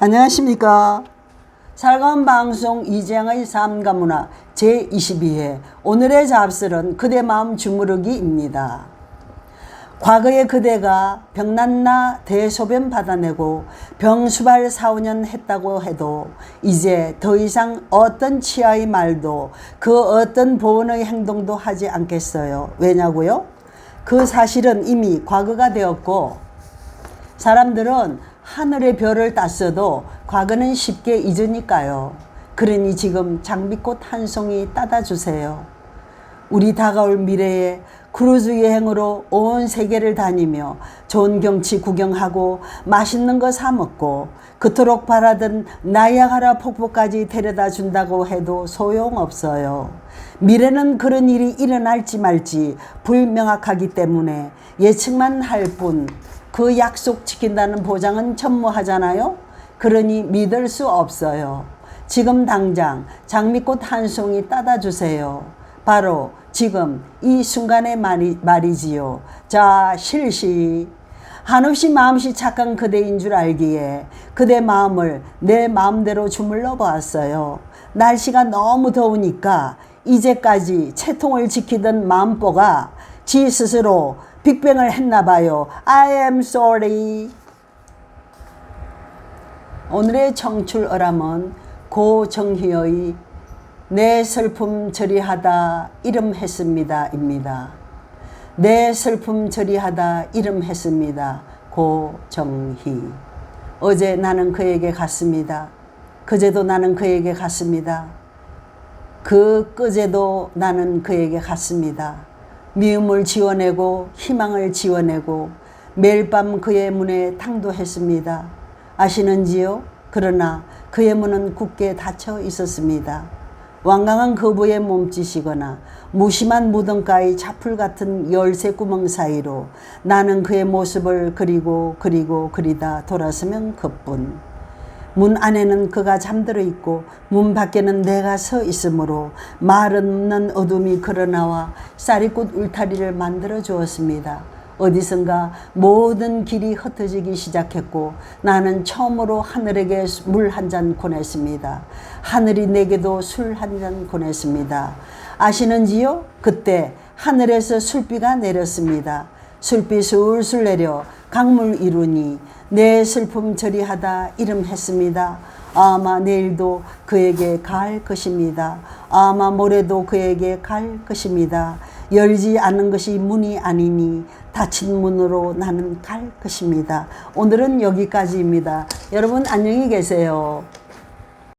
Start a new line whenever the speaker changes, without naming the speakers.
안녕하십니까. 살감 방송 이재영의 삶과 문화 제22회 오늘의 잡설은 그대 마음 주무르기입니다. 과거의 그대가 병났나 대소변 받아내고 병수발 4, 5년 했다고 해도 이제 더 이상 어떤 치아의 말도 그 어떤 보온의 행동도 하지 않겠어요. 왜냐고요? 그 사실은 이미 과거가 되었고 사람들은 하늘의 별을 땄어도 과거는 쉽게 잊으니까요. 그러니 지금 장미꽃 한 송이 따다 주세요. 우리 다가올 미래에 크루즈 여행으로 온 세계를 다니며 좋은 경치 구경하고 맛있는 거 사 먹고 그토록 바라던 나이아가라 폭포까지 데려다 준다고 해도 소용없어요. 미래는 그런 일이 일어날지 말지 불명확하기 때문에 예측만 할 뿐 그 약속 지킨다는 보장은 천무하잖아요. 그러니 믿을 수 없어요. 지금 당장 장미꽃 한 송이 따다 주세요. 바로 지금 이 순간의 말이, 말이지요. 자, 실시. 한없이 마음씨 착한 그대인 줄 알기에 그대 마음을 내 마음대로 주물러 보았어요. 날씨가 너무 더우니까 이제까지 채통을 지키던 마음보가 지 스스로 빅뱅을 했나 봐요. I am sorry. 오늘의 청출 어람은 고정희의 내 슬픔 처리하다 이름했습니다. 입니다. 내 슬픔 처리하다 이름했습니다. 고정희. 어제 나는 그에게 갔습니다. 그제도 나는 그에게 갔습니다. 그 그제도 나는 그에게 갔습니다. 미움을 지워내고 희망을 지워내고 매일 밤 그의 문에 당도했습니다. 아시는지요? 그러나 그의 문은 굳게 닫혀 있었습니다. 완강한 거부의 몸짓이거나 무심한 무덤가의 차풀 같은 열쇠 구멍 사이로 나는 그의 모습을 그리고 그리고 그리다 돌아서면 그뿐. 문 안에는 그가 잠들어 있고 문 밖에는 내가 서 있으므로 말 없는 어둠이 걸어나와 쌀이꽃 울타리를 만들어 주었습니다. 어디선가 모든 길이 흩어지기 시작했고 나는 처음으로 하늘에게 물 한잔 보냈습니다. 하늘이 내게도 술 한잔 보냈습니다. 아시는지요? 그때 하늘에서 술비가 내렸습니다. 술비 술술 내려 강물 이루니 내 슬픔 처리하다 이름했습니다. 아마 내일도 그에게 갈 것입니다. 아마 모레도 그에게 갈 것입니다. 열지 않은 것이 문이 아니니 닫힌 문으로 나는 갈 것입니다. 오늘은 여기까지입니다. 여러분 안녕히 계세요.